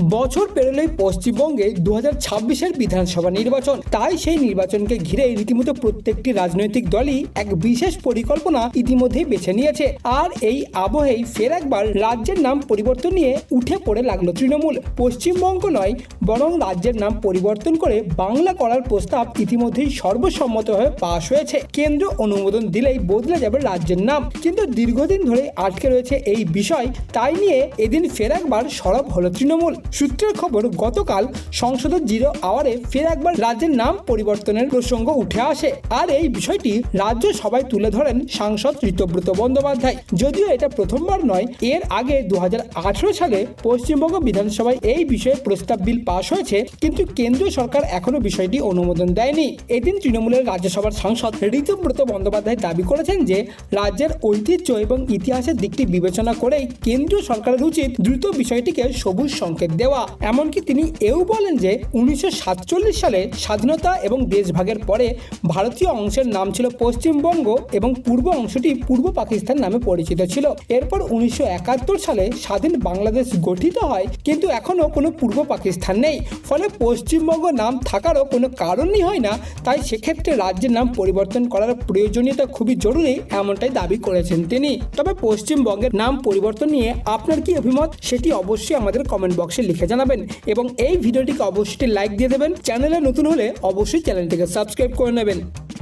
বছর পেরোলেই পশ্চিমবঙ্গে দু হাজার ছাব্বিশের বিধানসভা নির্বাচন। তাই সেই নির্বাচনকে ঘিরে রীতিমতো প্রত্যেকটি রাজনৈতিক দলই এক বিশেষ পরিকল্পনা ইতিমধ্যেই বেছে নিয়েছে। আর এই আবহেই ফের একবার রাজ্যের নাম পরিবর্তন নিয়ে উঠে পড়ে লাগল তৃণমূল। পশ্চিমবঙ্গ নয়, বরং রাজ্যের নাম পরিবর্তন করে বাংলা করার প্রস্তাব ইতিমধ্যেই সর্বসম্মতভাবে পাশ হয়েছে। কেন্দ্র অনুমোদন দিলেই বদলে যাবে রাজ্যের নাম। কিন্তু দীর্ঘদিন ধরে আটকে রয়েছে এই বিষয়। তাই নিয়ে এদিন ফের একবার সরব হলো তৃণমূল। সূত্রের খবর, গতকাল সংসদের জিরো আওয়ারে ফের একবার রাজ্যের নাম পরিবর্তনের প্রসঙ্গ উঠে আসে। আর এই বিষয়টি রাজ্য সবাই তুলে ধরেন সাংসদ ঋতব্রত বন্দ্যোপাধ্যায়। যদিও এটা প্রথমবার নয়, এর আগে দু হাজার আঠেরো সালে পশ্চিমবঙ্গ বিধানসভায় এই বিষয়ে প্রস্তাব বিল পাশ হয়েছে, কিন্তু কেন্দ্রীয় সরকার এখনও বিষয়টি অনুমোদন দেয়নি। এদিন তৃণমূলের রাজ্যসভার সাংসদ ঋতব্রত বন্দ্যোপাধ্যায় দাবি করেছেন যে, রাজ্যের ঐতিহ্য এবং ইতিহাসের দিকটি বিবেচনা করেই কেন্দ্রীয় সরকারের উচিত দ্রুত বিষয়টিকে সবুজ সংকেত দেওয়া, এমনকি তিনি এও বলেন যে উনিশশো সাতচল্লিশ সালে স্বাধীনতা এবং দেশভাগের পরে ভারতীয় অংশের নাম ছিল পশ্চিমবঙ্গ এবং পূর্ব অংশটি পূর্ব পাকিস্তান নামে পরিচিত ছিল। এরপর উনিশশো একাত্তর সালে স্বাধীন বাংলাদেশ গঠিত হয়, কিন্তু এখনও কোনো পূর্ব পাকিস্তান নেই। ফলে পশ্চিমবঙ্গ নাম থাকারও কোনো কারণই হয় না, তাই সেক্ষেত্রে রাজ্যের নাম পরিবর্তন করার প্রয়োজনীয়তা খুবই জরুরি, এমনটাই দাবি করেছেন তিনি। তবে পশ্চিমবঙ্গের নাম পরিবর্তন নিয়ে আপনার কি অভিমত? সেটি অবশ্যই আমাদের কমেন্ট বক্সে লিখে জানাবেন এবং এই ভিডিওটিকে অবশ্যই লাইক দিয়ে দেবেন। চ্যানেলে নতুন হলে অবশ্যই চ্যানেলটিকে সাবস্ক্রাইব করে নেবেন।